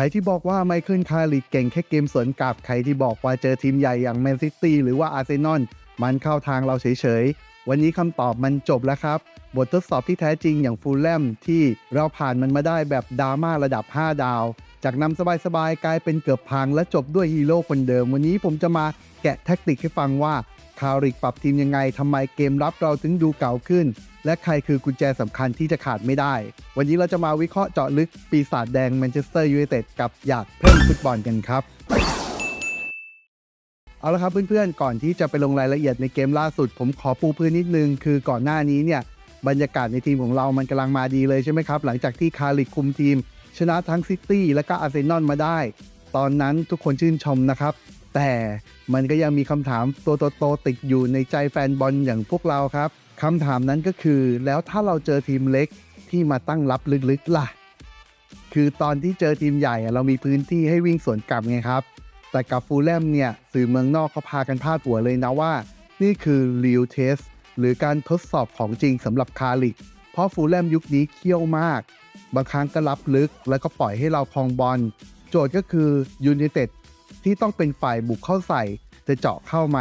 รที่บอกว่าไมเคิลคาริกเก่งแค่เกมสวนกลับ ใครที่บอกว่าเจอทีมใหญ่อย่างแมนซิตี้หรือว่าอาร์เซนอลมันเข้าทางเราเฉยๆ วันนี้คำตอบมันจบแล้วครับ บททดสอบที่แท้จริงอย่างฟูลแลมที่เราผ่านมันมาได้แบบดราม่าระดับ 5 ดาว จากนำสบายๆ กลายเป็นเกือบพังและจบด้วยฮีโร่คนเดิม วันนี้ผมจะมาแกะแท็กติกให้ฟังว่าคาริกปรับทีมยังไงทำไมเกมรับเราถึงดูเก่าขึ้น และใครคือกุญแจสำคัญที่จะขาดไม่ได้ วันนี้เราจะมาวิเคราะห์เจาะลึกปีศาจแดงแมนเชสเตอร์ยูไนเต็ดกับอยากเพิ่มฟุตบอลกันครับเอาละครับเพื่อนๆ ก่อนที่จะไปลงรายละเอียดในเกมล่าสุด ผมขอปูพื้นนิดนึง คือก่อนหน้านี้เนี่ยบรรยากาศในทีมของเรามันกำลังมาดีเลยใช่ไหมครับ หลังจากที่คาริคุมทีม ชนะทั้งซิตี้และก็อาร์เซนอลมาได้ ตอนนั้นทุกคนชื่นชมนะครับ แต่มันก็ยังมีคำถามตัวโตๆติดอยู่ในใจแฟนบอลอย่างพวกเราครับ คำถามนั้นก็คือ แล้วถ้าเราเจอทีมเล็กที่มาตั้งรับลึกๆล่ะ คือตอนที่เจอทีมใหญ่อะเรามีพื้นที่ให้วิ่งสวนกลับไงครับ แต่กับฟูลแลมเนี่ยสื่อเมืองนอกเขาพากันพาดหัวเลยนะว่า นี่คือรีวเทสหรือการทดสอบของจริงสำหรับคาริก เพราะฟูลแลมยุคนี้เคี่ยวมาก บางครั้งก็รับลึกแล้วก็ปล่อยให้เราคองบอลโจทย์ก็คือยูไนเต็ดที่ต้องเป็นฝ่ายบุกเข้าใส่ จะเจาะเข้าไหม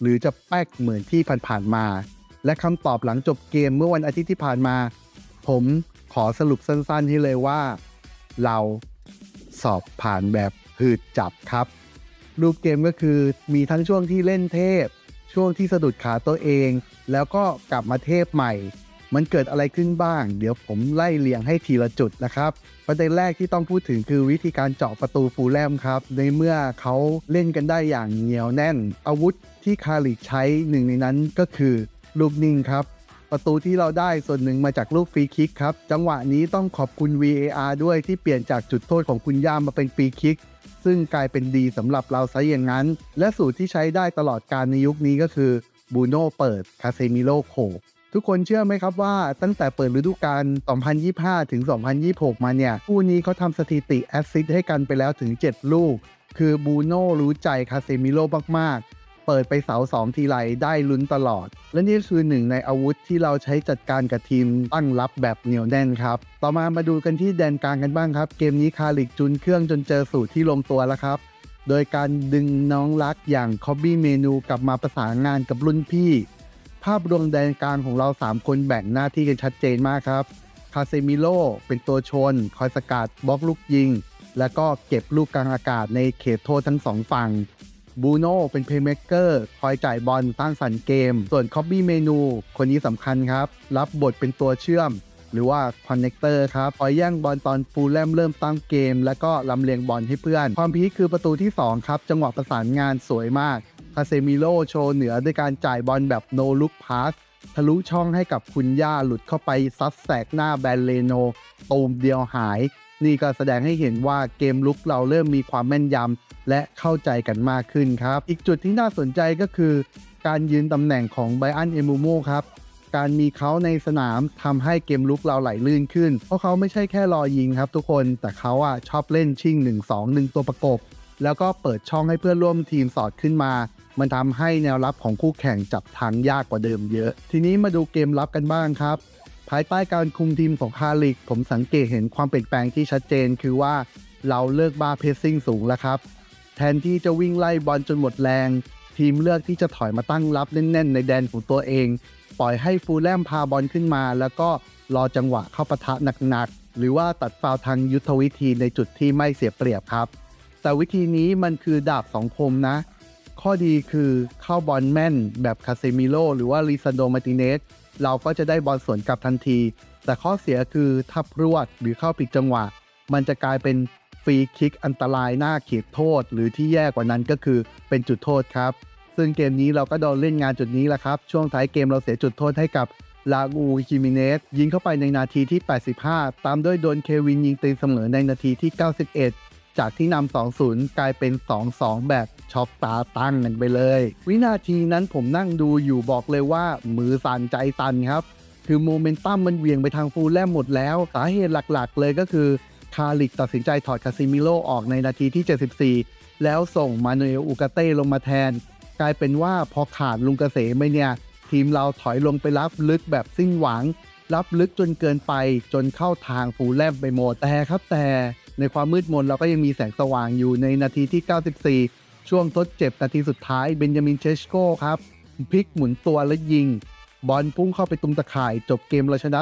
หรือจะแป๊กเหมือนที่ผ่านๆมา และคำตอบหลังจบเกมเมื่อวันอาทิตย์ที่ผ่านมา ผมขอสรุปสั้นๆให้เลยว่า เราสอบผ่านแบบหืดจับครับ รูปเกมก็คือมีทั้งช่วงที่เล่นเทพ ช่วงที่สะดุดขาตัวเอง แล้วก็กลับมาเทพใหม่ มันเกิดอะไรขึ้นบ้าง เดี๋ยวผมไล่เลียงให้ทีละจุดนะครับ ประเด็นแรกที่ต้องพูดถึงคือวิธีการเจาะประตูฟูลแลมครับ ในเมื่อเขาเล่นกันได้อย่างเหนียวแน่น อาวุธที่คาริกใช้หนึ่งในนั้นก็คือ ลูกนิ่งครับ ประตูที่เราได้ส่วนหนึ่งมาจากลูกฟรีคิกครับ จังหวะนี้ต้องขอบคุณ VAR ด้วยที่เปลี่ยนจากจุดโทษของคุณย่ามมาเป็นฟรีคิก ซึ่งกลายเป็นดีสำหรับเราซะอย่างนั้น และสูตรที่ใช้ได้ตลอดการในยุคนี้ก็คือบูโน่เปิดคาเซมิโลโขทุกคนเชื่อไหมครับว่าตั้งแต่เปิดฤดูกาล 2025 ถึง 2026 มาเนี่ย คู่นี้เขาทำสถิติแอสซิสต์ให้กันไปแล้วถึง 7 ลูก คือบูโน่รู้ใจคาเซมิโลมาก ๆ เปิดไปเสาสองทีไรได้ลุ้นตลอด และนี่คือหนึ่งในอาวุธที่เราใช้จัดการกับทีมตั้งรับแบบเหนียวแน่นครับ ต่อมามาดูกันที่แดนกลางกันบ้างครับ เกมนี้คาริกจุนเครื่องจนเจอสูตรที่ลงตัวแล้วครับ โดยการดึงน้องรักอย่างคอบบี้เมนูกลับมาประสานงานกับรุ่นพี่ ภาพรวมแดนกลางของเรา 3 คนแบ่งหน้าที่กันชัดเจนมากครับคาเซมิโลเป็นตัวชน คอยสกัดบล็อกลูกยิง แล้วก็เก็บลูกกลางอากาศในเขตโทษทั้งสองฝั่ง บูโน่เป็นเพลย์เม k เกอร์คอยจ่ายบอลสร้างสรรค์เกม ส่วนคอบบี้เมนู คนนี้สำคัญครับ รับบทเป็นตัวเชื่อม หรือว่าคอนเนคเตอร์ครับคอยแย่งบอลตอนฟูลแลมเริ่มตั้งเกม แล้วก็ลำเลียงบอลให้เพื่อน ความพีคคือประตูที่ 2 ครับ จังหวะประสานงานสวยมากคาเซมิโลโชว์เหนือด้วยการจ่ายบอลแบบ no look pass ทะลุช่องให้กับคุณย่าหลุดเข้าไปซัดแสกหน้าแบนเลโนตูมเดียวหาย นี่ก็แสดงให้เห็นว่าเกมลุกเราเริ่มมีความแม่นยำและเข้าใจกันมากขึ้นครับ อีกจุดที่น่าสนใจก็คือ การยืนตำแหน่งของไบอันเอมูโมครับการมีเขาในสนามทำให้เกมลุกเราไหลลื่นขึ้น เพราะเขาไม่ใช่แค่รอยิงครับทุกคน แต่เขาอะชอบเล่นชิ่ง1 2 1 ตัวประกบ แล้วก็เปิดช่องให้เพื่อนร่วมทีมสอดขึ้นมา มันทำให้แนวรับของคู่แข่งจับทางยากกว่าเดิมเยอะ ทีนี้มาดูเกมรับกันบ้างครับ ภายใต้การคุมทีมของคาริก ผมสังเกตเห็นความเปลี่ยนแปลงที่ชัดเจน คือว่าเราเลิกบ้าเพสซิ่งสูงแล้วครับ แทนที่จะวิ่งไล่บอลจนหมดแรง ทีมเลือกที่จะถอยมาตั้งรับแน่นๆ ในแดนของตัวเอง ปล่อยให้ฟูลแลมพาบอลขึ้นมา แล้วก็รอจังหวะเข้าปะทะหนักๆ หรือว่าตัดฟาวทางยุทธวิธีในจุดที่ไม่เสียเปรียบครับ แต่วิธีนี้มันคือดาบสองคมนะ ข้อดีคือเข้าบอลแม่นแบบคาเซมิโลหรือว่าลิซานโดมาติเนส เราก็จะได้บอลสวนกลับทันที แต่ข้อเสียคือถ้าพรวดหรือเข้าผิดจังหวะ มันจะกลายเป็นฟรีคิกอันตรายหน้าเขตโทษ หรือที่แย่กว่านั้นก็คือเป็นจุดโทษครับ ซึ่งเกมนี้เราก็โดนเล่นงานจุดนี้แหละครับ ช่วงท้ายเกมเราเสียจุดโทษให้กับลาอูฮิมิเนสยิงเข้าไปในนาทีที่ 85 ตามด้วยโดนเควินยิงตีเสมอในนาทีที่ 91 จากที่นำ2-0 กลายเป็น 2-2 แบบช็อกตาตั้งกันไปเลย วินาทีนั้นผมนั่งดูอยู่บอกเลยว่า มือสั่นใจสั่นครับ คือโมเมนตัมมันเวียงไปทางฟูลแลมหมดแล้ว สาเหตุหลักๆ เลยก็คือคาริกตัดสินใจถอดคาซิมิโลออกในนาทีที่ 74 แล้วส่งมานูเอลอูกาเต้ลงมาแทน กลายเป็นว่าพอขาดลุงเกษมไปเนี่ย ทีมเราถอยลงไปรับลึกแบบสิ้นหวัง รับลึกจนเกินไปจนเข้าทางฟูลแลมไปหมดแต่ครับแต่ ในความมืดมนเราก็ยังมีแสงสว่างอยู่ในนาทีที่ 94 ช่วงทดเจ็บนาทีสุดท้ายเบนจามินเชสโกครับพลิกหมุนตัวและยิง บอลพุ่งเข้าไปตุมตะข่าย จบเกมเราชนะ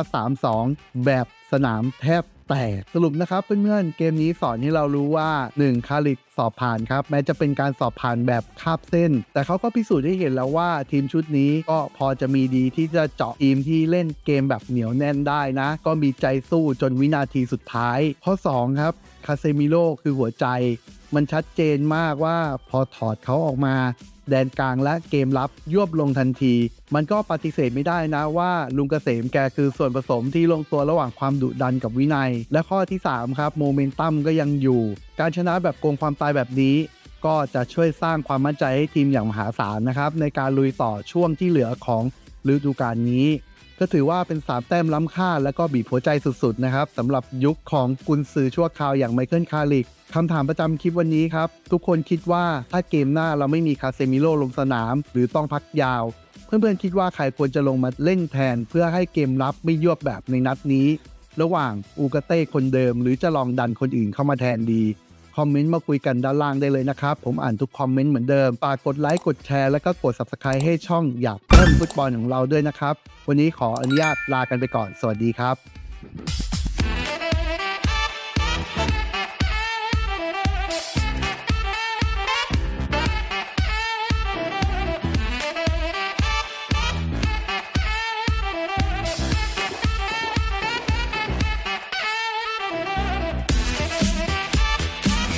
3-2 แบบสนามแทบ แตกสรุปนะครับเพื่อนๆเกมนี้สอนให้เรารู้ว่า 1. คาริกสอบผ่านครับ แม้จะเป็นการสอบผ่านแบบคาบเส้น แต่เขาก็พิสูจน์ให้เห็นแล้วว่าทีมชุดนี้ก็พอจะมีดีที่จะเจาะทีมที่เล่นเกมแบบเหนียวแน่นได้นะ ก็มีใจสู้จนวินาทีสุดท้าย ข้อ 2 ครับคาเซมิโลคือหัวใจ มันชัดเจนมากว่าพอถอดเขาออกมา แดนกลางและเกมรับยวบลงทันที มันก็ปฏิเสธไม่ได้นะว่าลุงเกษมแกคือส่วนผสมที่ลงตัวระหว่างความดุดันกับวินัย และข้อที่ 3 ครับโมเมนตัมก็ยังอยู่ การชนะแบบโกงความตายแบบนี้ ก็จะช่วยสร้างความมั่นใจให้ทีมอย่างมหาศาลนะครับในการลุยต่อช่วงที่เหลือของฤดูกาลนี้ ก็ถือว่าเป็น 3 แต้มล้ำค่า และก็บีบหัวใจสุดๆนะครับสำหรับยุคของกุนซือชั่วคราวอย่างไมเคิลคาริกคำถามประจำคลิปวันนี้ครับ ทุกคนคิดว่าถ้าเกมหน้าเราไม่มีคาเซมิโลลงสนาม หรือต้องพักยาว เพื่อนๆคิดว่าใครควรจะลงมาเล่นแทน เพื่อให้เกมรับไม่ยวบแบบในนัดนี้ ระหว่างอูกาเต้คนเดิม หรือจะลองดันคนอื่นเข้ามาแทนดี คอมเมนต์มาคุยกันด้านล่างได้เลยนะครับ ผมอ่านทุกคอมเมนต์เหมือนเดิมฝากกดไลค์กดแชร์แล้วก็กด subscribe ให้ช่องอยากเพิ่มฟุตบอลของเราด้วยนะครับ วันนี้ขออนุญาตลากันไปก่อน สวัสดีครับ